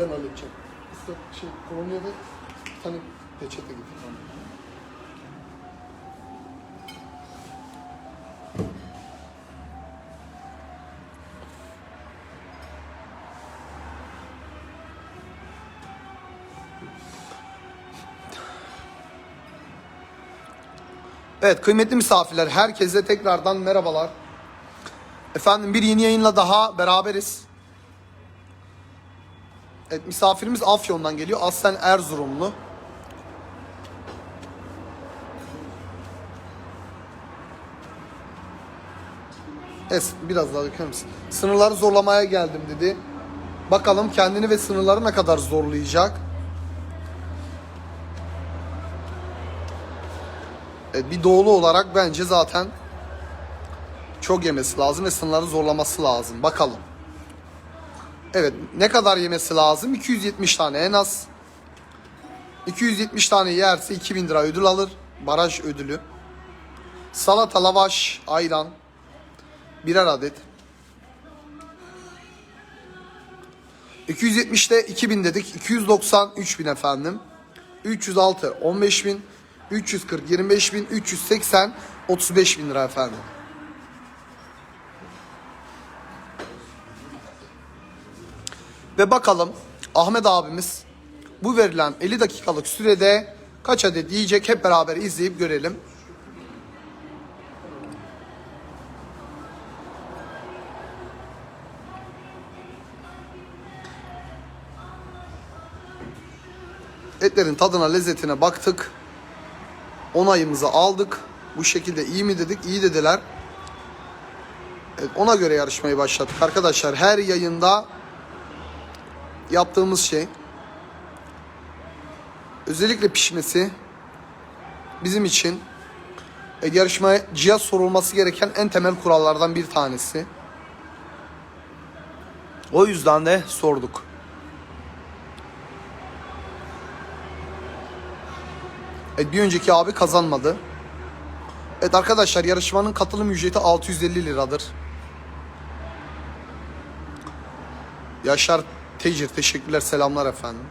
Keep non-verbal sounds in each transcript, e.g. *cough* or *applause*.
Ben halledeceğim. İşte şey kolonya ve bir tane peçete getir. Evet kıymetli misafirler herkese tekrardan merhabalar. Efendim bir yeni yayınla daha beraberiz. Evet misafirimiz Afyon'dan geliyor. Aslen Erzurumlu. Es biraz daha döker? Sınırları zorlamaya geldim dedi. Bakalım kendini ve sınırları ne kadar zorlayacak. Evet, bir doğulu olarak bence zaten çok yemesi lazım ve sınırları zorlaması lazım. Bakalım. Evet ne kadar yemesi lazım? 270 tane en az. 270 tane yerse 2000 lira ödül alır. Baraj ödülü. Salata, lavaş, ayran. Birer adet. 270'te 2000 dedik. 290 3000 efendim. 306 15000. 340 25000. 380 35000 lira efendim. Ve bakalım Ahmet abimiz bu verilen 50 dakikalık sürede kaç adet yiyecek hep beraber izleyip görelim. Etlerin tadına, lezzetine baktık. Onayımızı aldık. Bu şekilde iyi mi dedik? İyi dediler. Evet, ona göre yarışmayı başlattık. Arkadaşlar her yayında yaptığımız şey özellikle pişmesi bizim için e, yarışmacıya sorulması gereken en temel kurallardan bir tanesi. O yüzden de sorduk. Evet, bir önceki abi kazanmadı. Evet arkadaşlar yarışmanın katılım ücreti 650 liradır. Yaşar Tecir teşekkürler selamlar efendim.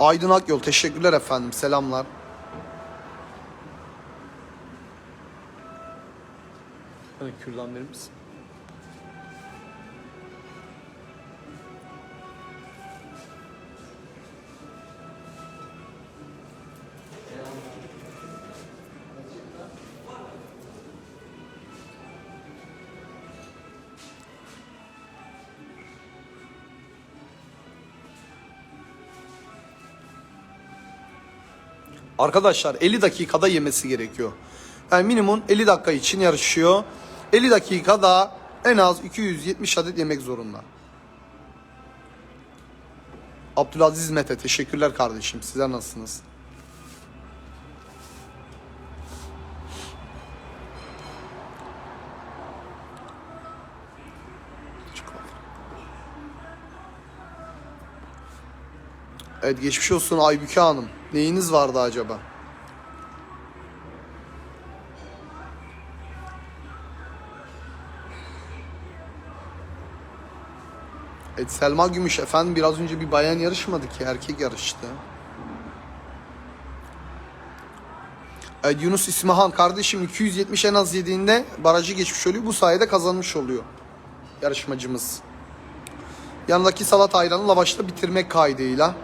Aydın Akyol teşekkürler efendim selamlar. Bana kürdan Arkadaşlar 50 dakikada yemesi gerekiyor. Yani minimum 50 dakika için yarışıyor. 50 dakikada en az 270 adet yemek zorunda. Abdülaziz Mete teşekkürler kardeşim. Sizler nasılsınız? Evet geçmiş olsun Aybüke Hanım. Neyiniz vardı acaba? Evet Selma Gümüş efendim biraz önce bir bayan yarışmadı ki erkek yarıştı. Evet Yunus İsmahan kardeşim 270 en az yediğinde barajı geçmiş oluyor. Bu sayede kazanmış oluyor yarışmacımız. Yanındaki salat ayranı lavaşla bitirmek kaydıyla.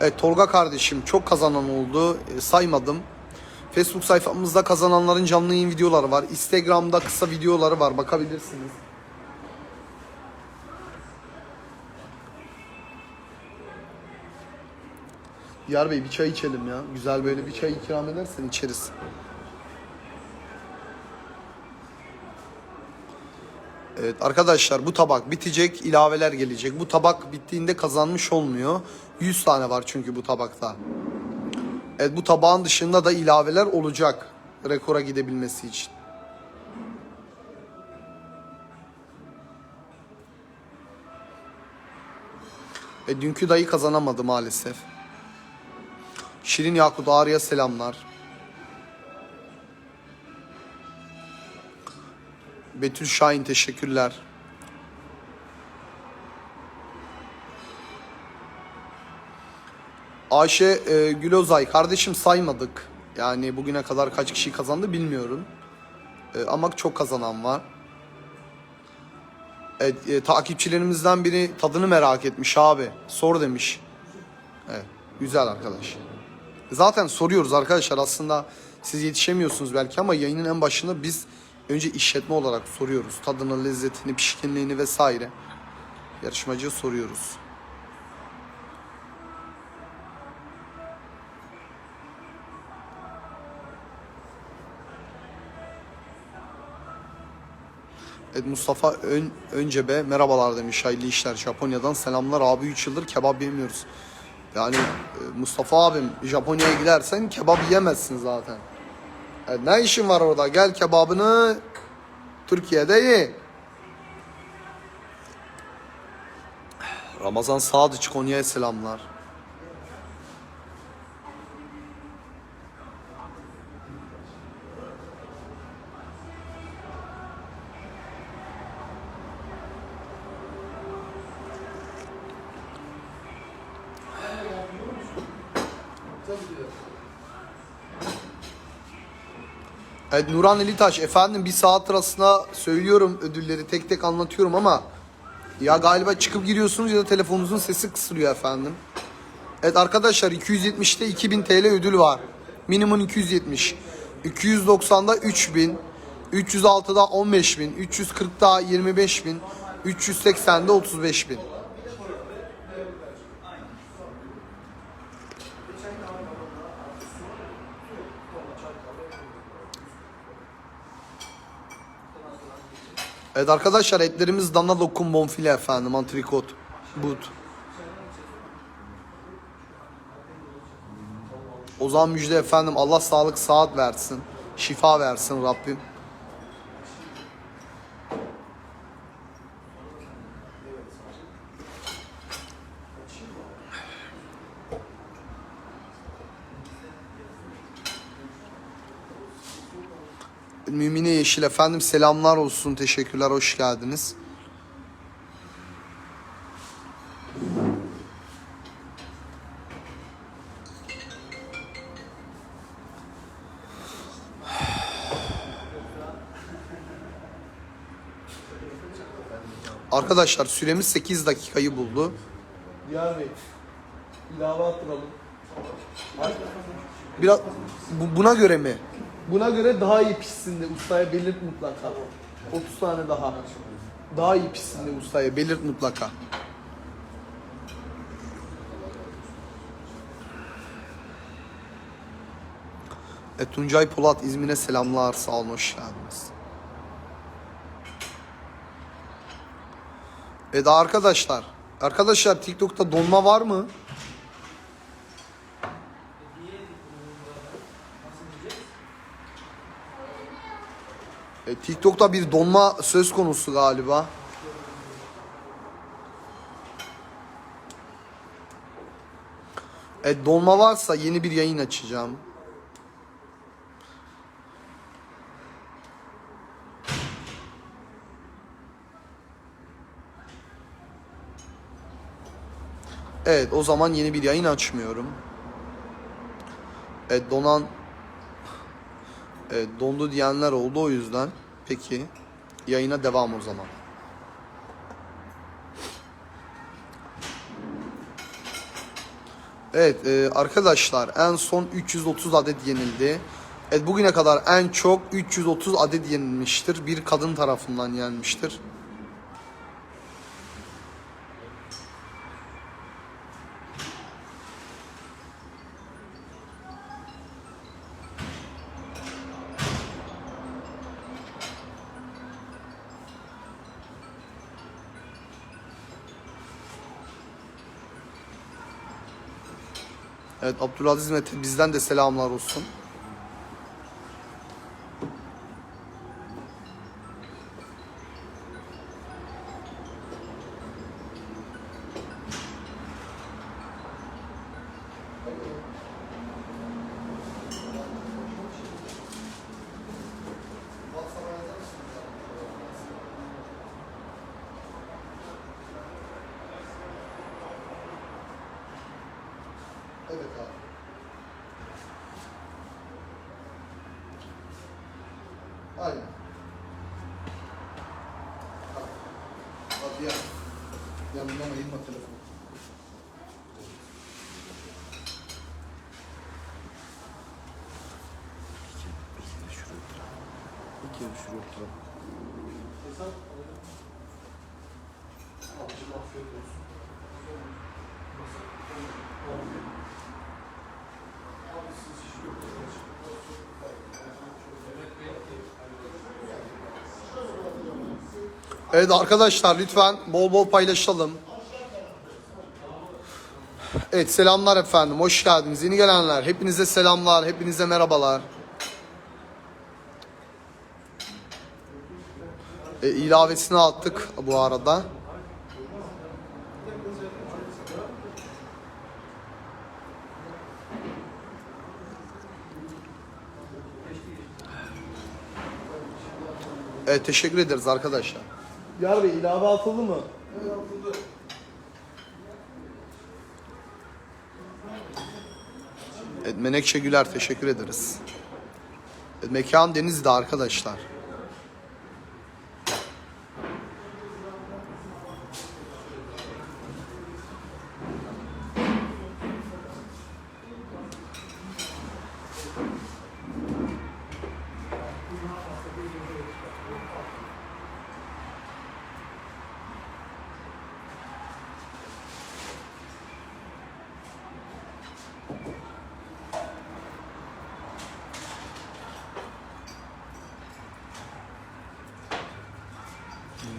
Evet Tolga kardeşim çok kazanan oldu. E, saymadım. Facebook sayfamızda kazananların canlı yayın videoları var. Instagram'da kısa videoları var. Bakabilirsiniz. Diyar Bey bir çay içelim ya. Güzel böyle bir çay ikram edersen içeriz. Evet arkadaşlar bu tabak bitecek, ilaveler gelecek. Bu tabak bittiğinde kazanmış olmuyor. 100 tane var çünkü bu tabakta. Evet bu tabağın dışında da ilaveler olacak rekora gidebilmesi için. E, dünkü dayı kazanamadı maalesef. Şirin Yakut Ağrı'ya selamlar. Betül Şahin teşekkürler. Ayşe e, Gülozay kardeşim saymadık. Yani bugüne kadar kaç kişi kazandı bilmiyorum. E, ama çok kazanan var. Evet, e, takipçilerimizden biri tadını merak etmiş abi. Sor demiş. Evet, güzel arkadaş. Zaten soruyoruz arkadaşlar aslında siz yetişemiyorsunuz belki ama yayının en başında biz önce işletme olarak soruyoruz. Tadını, lezzetini, pişkinliğini vesaire. Yarışmacıya soruyoruz. Evet Mustafa Ön, Öncebe merhabalar demiş hayırlı işler Japonya'dan selamlar abi 3 yıldır kebap yemiyoruz. Yani e, Mustafa abim Japonya'ya gidersen kebap yemezsin zaten. Evet, ne işin var orada gel kebabını Türkiye'de ye. Ramazan Sadıç Konya'ya selamlar. Evet Nuran Elitaş efendim bir saat arasında söylüyorum ödülleri tek tek anlatıyorum ama ya galiba çıkıp giriyorsunuz ya da telefonunuzun sesi kısılıyor efendim. Evet arkadaşlar 270'te 2000 TL ödül var. Minimum 270. 290'da 3000. 306'da 15000. 340'da 25000. 380'de 35000. Evet arkadaşlar etlerimiz dana lokum bonfile efendim antrikot. But. O zaman müjde efendim Allah sağlık saat versin. Şifa versin Rabbim. Mümine Yeşil efendim selamlar olsun. Teşekkürler. Hoş geldiniz. Arkadaşlar süremiz 8 dakikayı buldu. Diğer Bey, ilave attıralım. Biraz bu- buna göre mi? Buna göre daha iyi pişsin de ustaya belirt mutlaka. 30 tane daha. Daha iyi pişsin de ustaya belirt mutlaka. E, Tuncay Polat İzmir'e selamlar. Sağ olun hoş geldiniz. E daha arkadaşlar. Arkadaşlar TikTok'ta donma var mı? E, TikTok'ta bir donma söz konusu galiba. E, donma varsa yeni bir yayın açacağım. Evet o zaman yeni bir yayın açmıyorum. Evet donan Evet, dondu diyenler oldu o yüzden. Peki yayına devam o zaman. Evet e, arkadaşlar en son 330 adet yenildi. Evet bugüne kadar en çok 330 adet yenilmiştir. Bir kadın tarafından yenmiştir. Abdülaziz Mete bizden de selamlar olsun. Vale. Vale. Ya no me dimos teléfono. Evet arkadaşlar lütfen bol bol paylaşalım. Evet selamlar efendim. Hoş geldiniz. Yeni gelenler. Hepinize selamlar. Hepinize merhabalar. E, ilavesini attık bu arada. Evet teşekkür ederiz arkadaşlar. Yar Bey ilave atıldı mı? Evet, Menekşe Güler teşekkür ederiz. Evet, mekan Denizli'de arkadaşlar.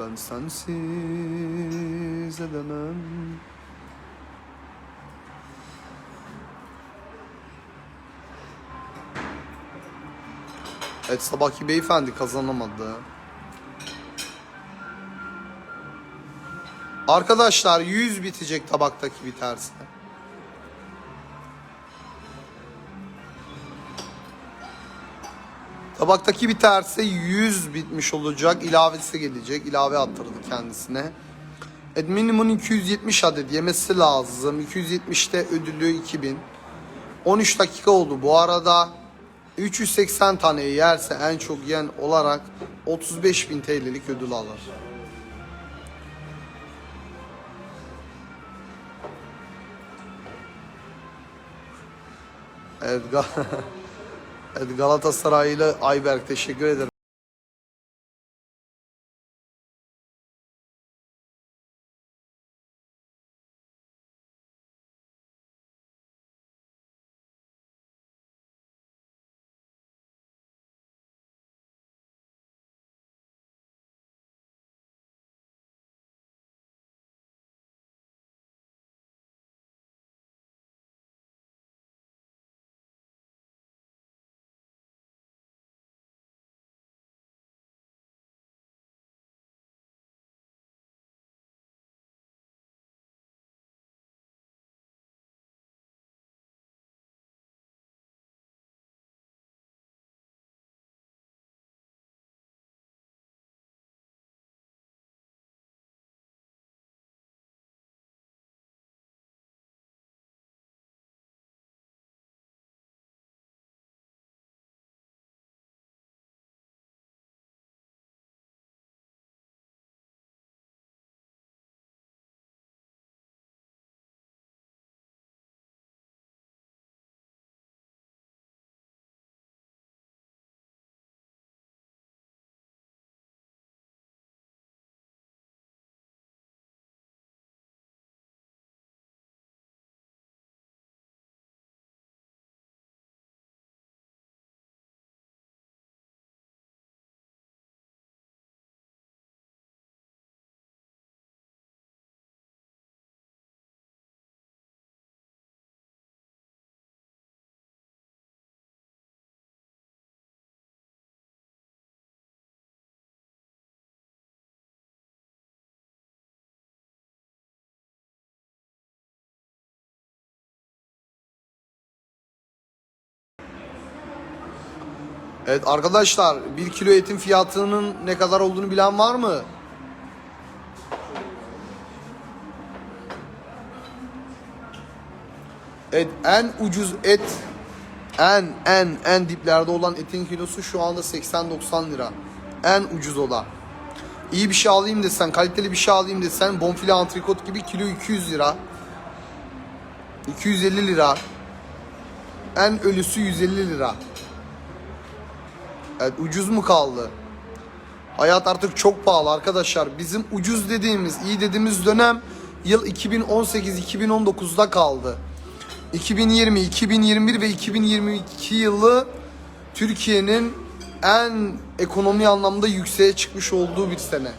Ben sensiz edemem Evet sabahki beyefendi kazanamadı. Arkadaşlar 100 bitecek tabaktaki biterse. Tabaktaki biterse 100 bitmiş olacak. İlavesi gelecek. İlave attırdı kendisine. Evet, minimum 270 adet yemesi lazım. 270'te ödülü 2000. 13 dakika oldu. Bu arada 380 tane yerse en çok yiyen olarak 35.000 TL'lik ödül alır. Evet, *laughs* Ga- evet Galatasaraylı Ayberk teşekkür ederim. Evet arkadaşlar 1 kilo etin fiyatının ne kadar olduğunu bilen var mı? Evet en ucuz et en en en diplerde olan etin kilosu şu anda 80-90 lira. En ucuz o da. İyi bir şey alayım desen, kaliteli bir şey alayım desen bonfile antrikot gibi kilo 200 lira. 250 lira. En ölüsü 150 lira. Evet ucuz mu kaldı? Hayat artık çok pahalı arkadaşlar. Bizim ucuz dediğimiz, iyi dediğimiz dönem yıl 2018-2019'da kaldı. 2020, 2021 ve 2022 yılı Türkiye'nin en ekonomi anlamda yükseğe çıkmış olduğu bir sene.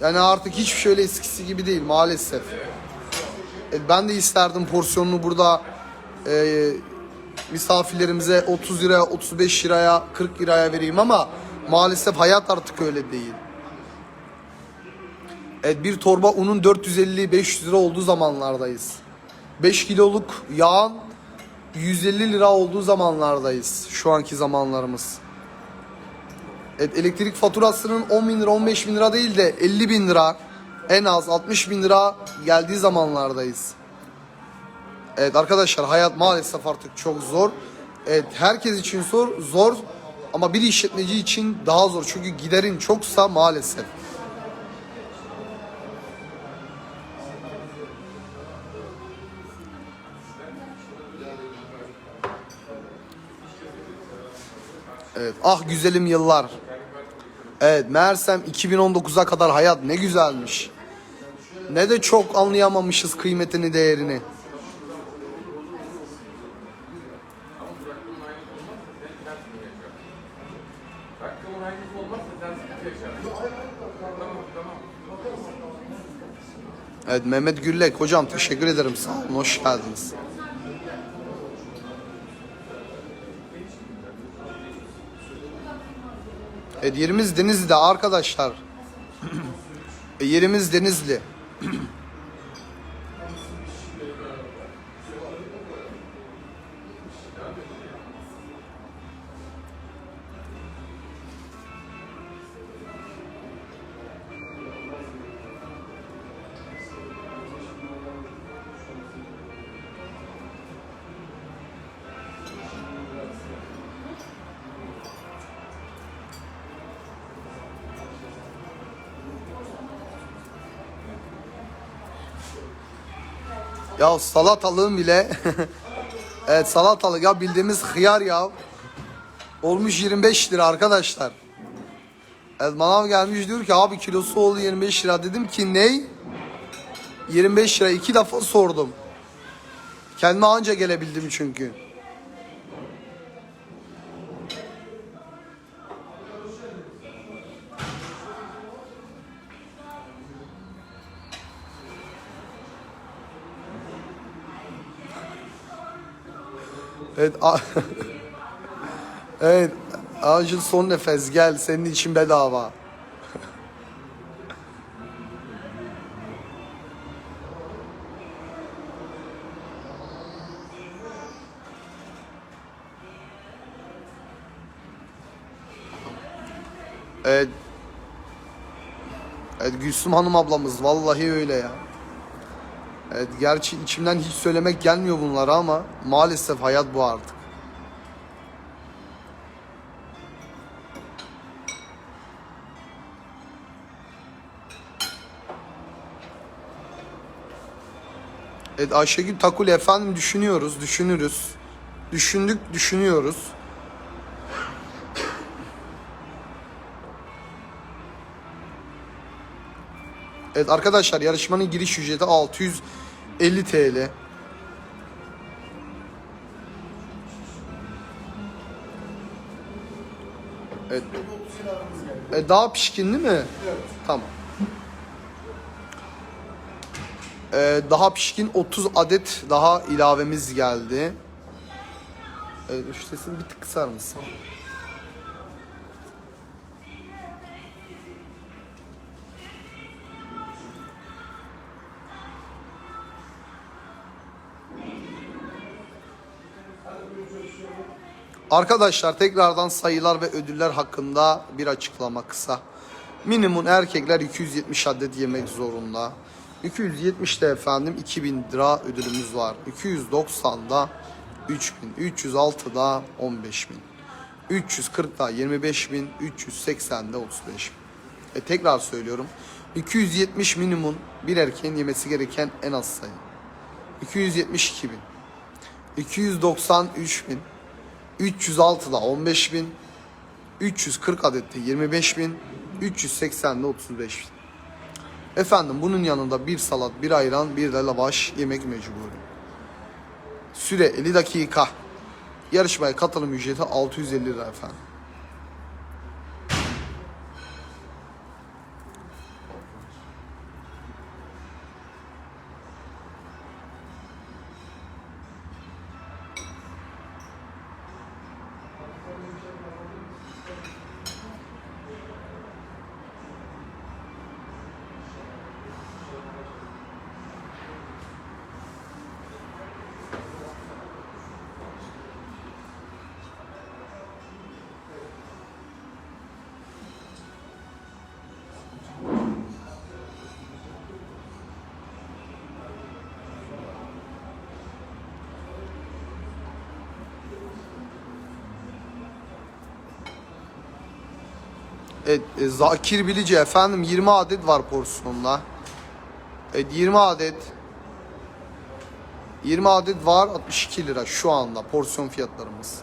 Yani artık hiçbir şey öyle eskisi gibi değil maalesef. E, Ben de isterdim porsiyonunu burada e, misafirlerimize 30 liraya, 35 liraya, 40 liraya vereyim ama maalesef hayat artık öyle değil. Evet, bir torba unun 450-500 lira olduğu zamanlardayız. 5 kiloluk yağın 150 lira olduğu zamanlardayız. Şu anki zamanlarımız. Evet, elektrik faturasının 10 bin lira 15 bin lira değil de 50 bin lira en az 60 bin lira geldiği zamanlardayız. Evet arkadaşlar hayat maalesef artık çok zor. Evet herkes için zor, zor ama bir işletmeci için daha zor. Çünkü giderin çoksa maalesef. Evet ah güzelim yıllar. Evet meğersem 2019'a kadar hayat ne güzelmiş. Ne de çok anlayamamışız kıymetini değerini. Evet Mehmet Güllek hocam teşekkür ederim sağ olun hoş geldiniz. Evet yerimiz Denizli'de arkadaşlar. *clears throat* E, yerimiz Denizli. *clears throat* Ya salatalığın bile. *laughs* Evet salatalık. Ya bildiğimiz hıyar ya. Olmuş 25 lira arkadaşlar. Evet manav gelmiş diyor ki abi kilosu oldu 25 lira. Dedim ki ney? 25 lira. İki defa sordum. Kendime anca gelebildim çünkü Evet. *laughs* evet. Acil son nefes gel senin için bedava. Evet. Evet Gülsüm Hanım ablamız vallahi öyle ya. Evet gerçi içimden hiç söylemek gelmiyor bunları ama maalesef hayat bu artık. Evet Ayşegül Takul efendim düşünüyoruz, düşünürüz. Düşündük, düşünüyoruz. Evet arkadaşlar yarışmanın giriş ücreti 650 TL. Evet. E, daha pişkin değil mi? Evet. Tamam. E, daha pişkin 30 adet daha ilavemiz geldi. Şu sesini bir tık kısar mısın? Arkadaşlar tekrardan sayılar ve ödüller hakkında bir açıklama kısa. Minimum erkekler 270 adet yemek zorunda. 270'te efendim 2000 lira ödülümüz var. 290'da 3000, 306'da 15000. 340'da 25000, 380'de 35000. E tekrar söylüyorum. 270 minimum bir erkeğin yemesi gereken en az sayı. 272 bin. 293 bin. 306'da 15 bin. 340 adette 25 bin. 380'de 35 bin. Efendim bunun yanında bir salat, bir ayran, bir de lavaş yemek mecburi. Süre 50 dakika. Yarışmaya katılım ücreti 650 lira efendim. E, Zakir Bilici efendim 20 adet var porsiyonda. Evet 20 adet 20 adet var 62 lira şu anda porsiyon fiyatlarımız.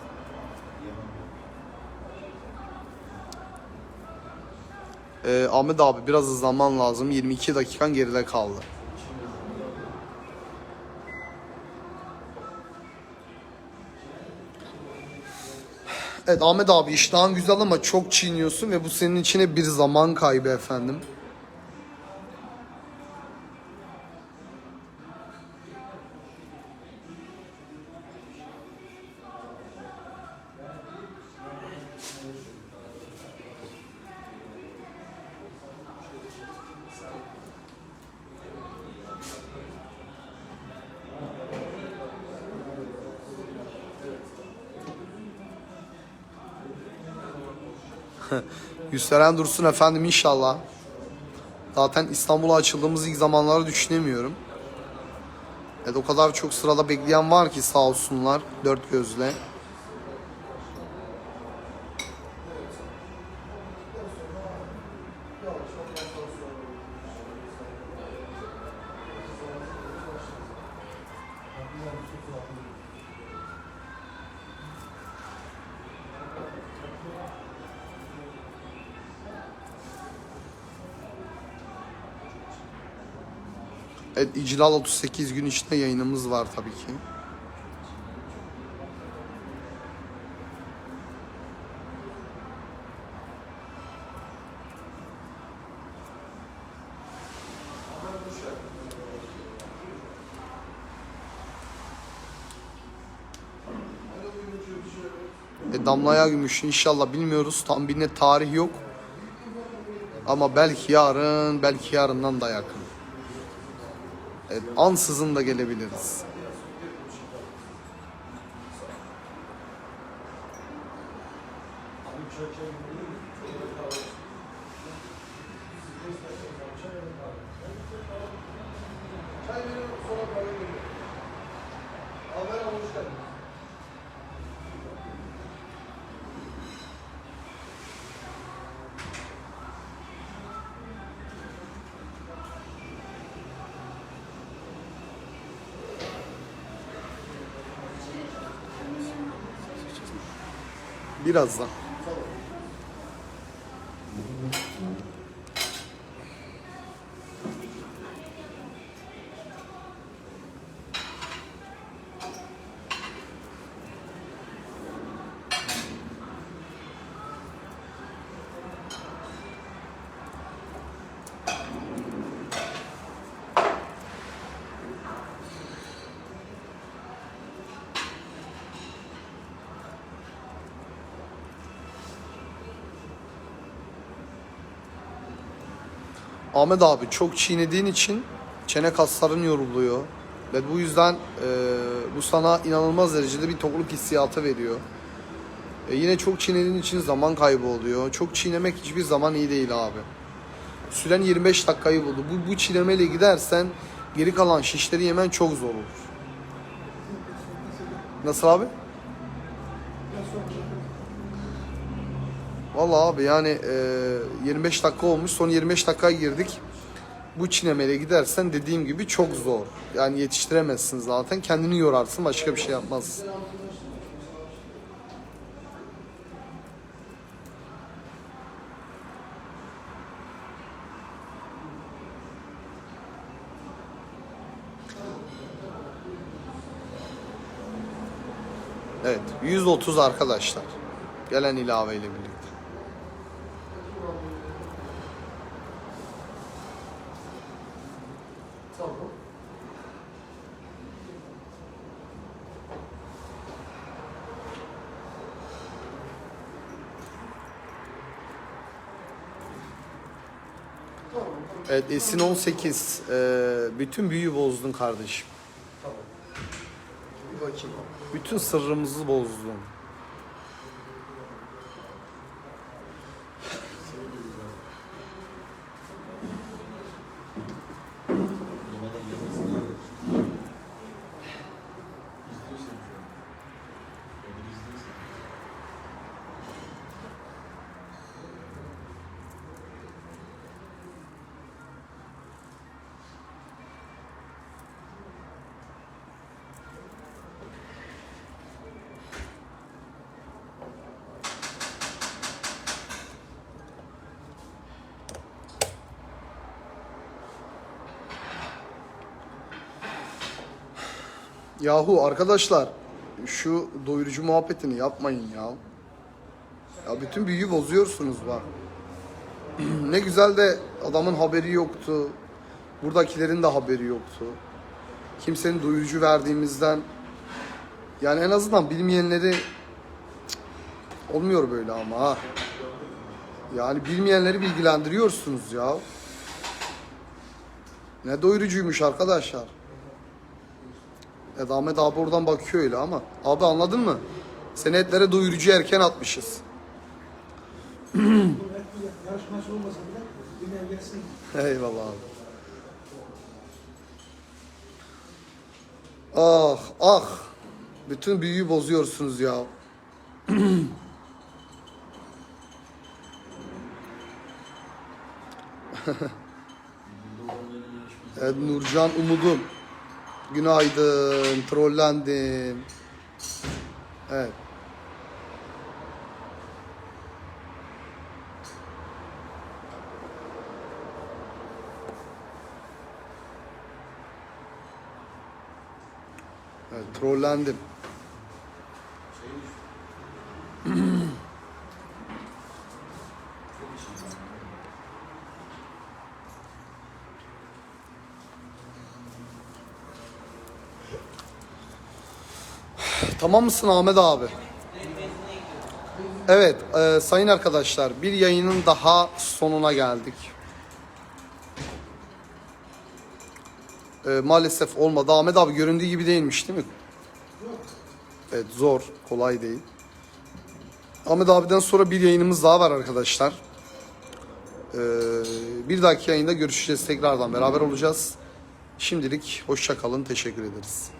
Ee, Ahmet abi biraz zaman lazım 22 dakikan geride kaldı. Evet Ahmet abi iştahın güzel ama çok çiğniyorsun ve bu senin içine bir zaman kaybı efendim. *laughs* Yükselen dursun efendim inşallah. Zaten İstanbul'a açıldığımız ilk zamanları düşünemiyorum. Evet o kadar çok sırada bekleyen var ki sağ olsunlar dört gözle. Evet İclal 38 gün içinde yayınımız var tabii ki. E, Damlaya Gümüş inşallah bilmiyoruz. Tam bir net tarih yok. Ama belki yarın, belki yarından da yakın. Evet, ansızın da gelebiliriz. Birazdan. Ahmet abi çok çiğnediğin için çene kasların yoruluyor. Ve bu yüzden e, bu sana inanılmaz derecede bir tokluk hissiyatı veriyor. E, yine çok çiğnediğin için zaman kaybı oluyor. Çok çiğnemek hiçbir zaman iyi değil abi. Süren 25 dakikayı buldu. Bu, bu çiğnemeyle gidersen geri kalan şişleri yemen çok zor olur. Nasıl abi? Vallahi abi yani e, 25 dakika olmuş. Son 25 dakikaya girdik. Bu çiğnemeyle gidersen dediğim gibi çok zor. Yani yetiştiremezsin zaten. Kendini yorarsın. Başka bir şey yapmazsın. Evet. 130 arkadaşlar. Gelen ilaveyle birlikte. Evet Esin 18. Ee, bütün büyüyü bozdun kardeşim. Bir bakayım. Bütün sırrımızı bozdun. Yahu arkadaşlar şu doyurucu muhabbetini yapmayın ya. Ya bütün büyüyü bozuyorsunuz bak. *clears throat* ne güzel de adamın haberi yoktu. Buradakilerin de haberi yoktu. Kimsenin doyurucu verdiğimizden yani en azından bilmeyenleri Cık, olmuyor böyle ama ha. Yani bilmeyenleri bilgilendiriyorsunuz ya. Ne doyurucuymuş arkadaşlar. Evet Ahmet abi oradan bakıyor öyle ama. Abi anladın mı? Seni etlere doyurucu erken atmışız. *clears throat* Eyvallah abi. Ah ah. Bütün büyüyü bozuyorsunuz ya. *clears throat* evet Nurcan Umudum. Günaydın. Trollendim. Evet. Evet, trollendim. Tamam mısın Ahmet abi? Evet, e, sayın arkadaşlar, bir yayının daha sonuna geldik. E, maalesef olmadı. Ahmet abi göründüğü gibi değilmiş değil mi? Evet, zor, kolay değil. Ahmet abiden sonra bir yayınımız daha var arkadaşlar. E, bir dahaki yayında görüşeceğiz. Tekrardan beraber olacağız. Şimdilik hoşça kalın. Teşekkür ederiz.